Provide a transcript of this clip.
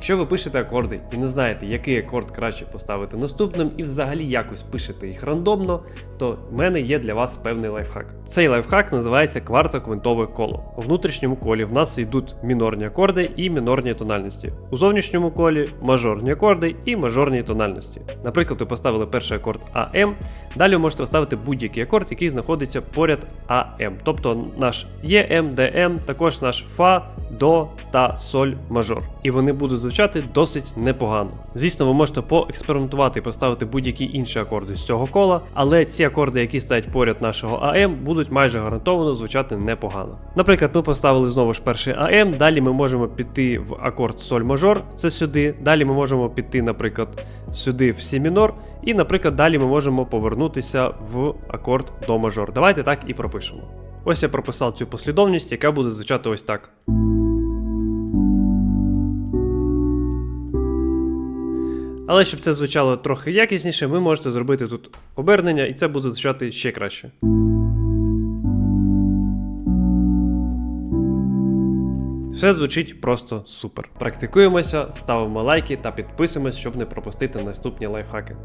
Якщо ви пишете акорди і не знаєте, який акорд краще поставити наступним, і взагалі якось пишете їх рандомно, то в мене є для вас певний лайфхак. Цей лайфхак називається квартоквинтове коло. У внутрішньому колі в нас йдуть мінорні акорди і мінорні тональності. У зовнішньому колі мажорні акорди і мажорні тональності. Наприклад, ви поставили перший акорд АМ, далі ви можете поставити будь-який акорд, який знаходиться поряд АМ. Тобто наш ЕМ, ДМ, також наш Фа, До та Соль мажор. І вони будуть звучати досить непогано. Звісно, ви можете поекспериментувати і поставити будь-які інші акорди з цього кола, але ці акорди, які стоять поряд нашого АМ, будуть майже гарантовано звучати непогано. Наприклад, ми поставили знову ж перший АМ, далі ми можемо піти в акорд Соль мажор, це сюди. Далі ми можемо піти, наприклад, сюди в Сі мінор, і, наприклад, далі ми можемо повернутися в акорд До мажор. Давайте так і пропишемо. Ось я прописав цю послідовність, яка буде звучати ось так. Але щоб це звучало трохи якісніше, ви можете зробити тут обернення, і це буде звучати ще краще. Все звучить просто супер. Практикуємося, ставимо лайки та підписуємось, щоб не пропустити наступні лайфхаки.